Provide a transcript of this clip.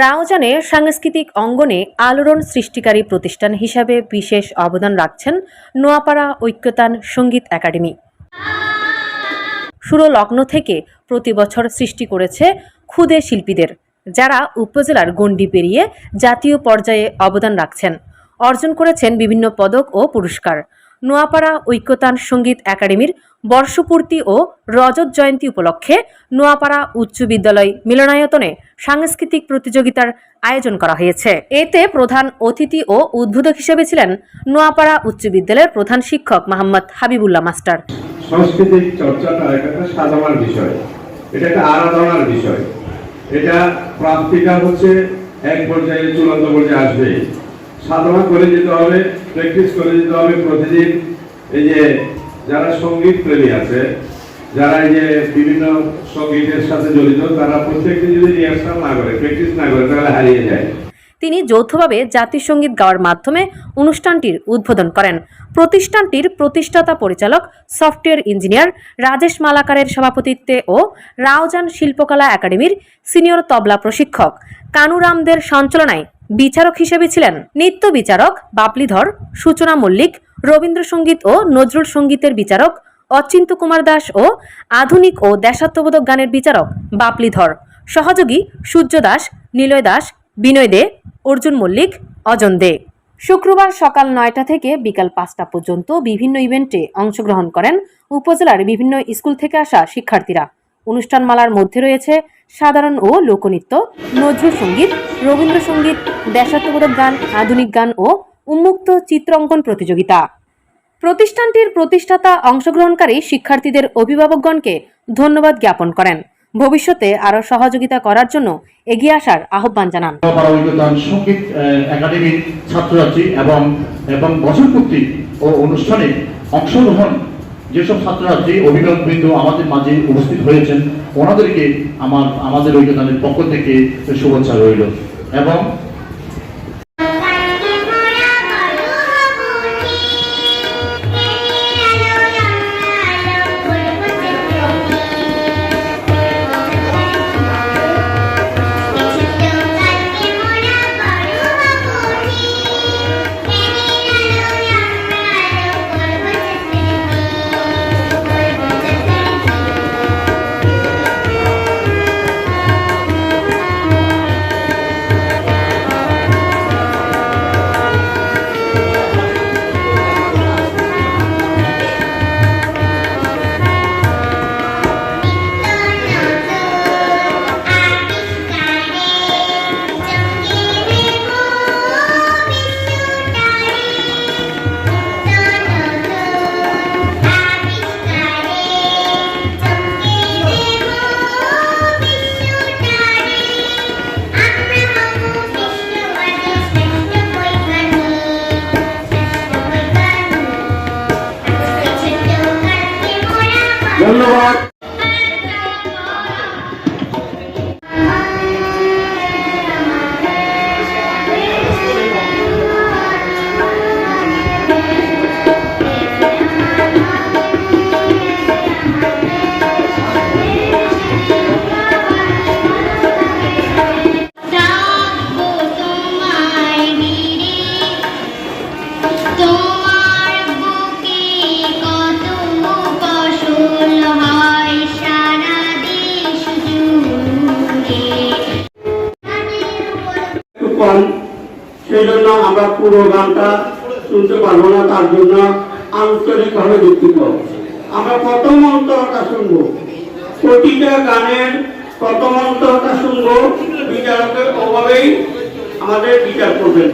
রাউজানে সাংস্কৃতিক অঙ্গনে আলোড়ন সৃষ্টিকারী প্রতিষ্ঠান হিসাবে বিশেষ অবদান রাখছেন নোয়াপাড়া ঐক্যতান সংগীত একাডেমি। সুরলগ্ন থেকে প্রতি বছর সৃষ্টি করেছে ক্ষুদে শিল্পীদের, যারা উপজেলার গণ্ডি পেরিয়ে জাতীয় পর্যায়ে অবদান রাখছেন। অর্জন করেছেন বিভিন্ন পদক ও পুরস্কার। নোয়াপাড়া ঐক্যতান সংগীত একাডেমির বর্ষপূর্তি ও রজত জয়ন্তী উপলক্ষে নোয়াপাড়া উচ্চ বিদ্যালয় মিলনায়তনে সাংস্কৃতিক প্রতিযোগিতার আয়োজন করা হয়েছে। এতে প্রধান অতিথি ও উদ্বোধক হিসেবে ছিলেন নোয়াপাড়া উচ্চ বিদ্যালয়ের প্রধান শিক্ষক মোহাম্মদ হাবিবুল্লাহ মাস্টার। একটা বিষয়। এটা একটা আরাধনার বিষয়। এটা প্রাপ্তিটা হচ্ছে এক পর্যায়ে চূড়ান্ত পর্যায়ে আসবে সাধনা করে যেতে হবে প্র্যাকটিস করে যেতে হবে প্রতিদিন। এই যে যারা সংগীত প্রেমী আছে, যারা এই যে বিভিন্ন সঙ্গীতের সাথে জড়িত, তারা প্রত্যেকদিন যদি রিহার্সাল না করে প্র্যাকটিস না করে, তাহলে হারিয়ে যায়। তিনি যৌথভাবে জাতীয় সংগীত গাওয়ার মাধ্যমে অনুষ্ঠানটির উদ্বোধন করেন। প্রতিষ্ঠানটির প্রতিষ্ঠাতা পরিচালক, সফটওয়্যার ইঞ্জিনিয়ার রাজেশ মালাকারের সভাপতিত্বে ও রাওজান শিল্পকলা একাডেমির সিনিয়র তবলা প্রশিক্ষক কানুরামদের সঞ্চালনায় বিচারক হিসেবে ছিলেন নৃত্য বিচারক বাপলিধর, সূচনা মল্লিক, রবীন্দ্রসঙ্গীত ও নজরুল সঙ্গীতের বিচারক অচিন্ত কুমার দাস ও আধুনিক ও দেশাত্মবোধক গানের বিচারক বাপলিধর। সহযোগী সূর্য দাস, নিলয় দাস, বিনয় দে, অর্জুন মল্লিক, অজন দে। শুক্রবার সকাল নয়টা থেকে বিকাল পাঁচটা পর্যন্ত বিভিন্ন ইভেন্টে অংশগ্রহণ করেন উপজেলার বিভিন্ন স্কুল থেকে আসা শিক্ষার্থীরা। অনুষ্ঠানমালার মধ্যে রয়েছে সাধারণ ও লোকনৃত্য, নজরুল সংগীত রবীন্দ্রসঙ্গীত, দেশাত্মবোধক গান, আধুনিক গান ও উন্মুক্ত চিত্রাঙ্কন প্রতিযোগিতা। প্রতিষ্ঠানটির প্রতিষ্ঠাতা অংশগ্রহণকারী শিক্ষার্থীদের অভিভাবকগণকে ধন্যবাদ জ্ঞাপন করেন। ভবিষ্যতে আরও সহযোগিতা করার জন্য এগিয়ে আসার আহ্বান জানান। সংগীত একাডেমির ছাত্রছাত্রী এবং এবং বছরপূর্তি ও অনুষ্ঠানে অংশগ্রহণ যেসব ছাত্রছাত্রী, অভিভাবকবৃন্দ আমাদের মাঝে উপস্থিত হয়েছেন, ওনাদেরকে আমার, আমাদের ঐক্যতানের পক্ষ থেকে শুভেচ্ছা রইল। এবং ধন্যবাদ। কম সেই জন্য আমরা পুরো গানটা শুনতে পারব না, তার জন্য আন্তরিকভাবে দুঃখিত। আমরা প্রথম অন্তরটা শুনব। প্রতিটা গানের প্রথম অন্তরটা শুনব। বিচারকের অভাবেই আমাদের বিচার করবেন।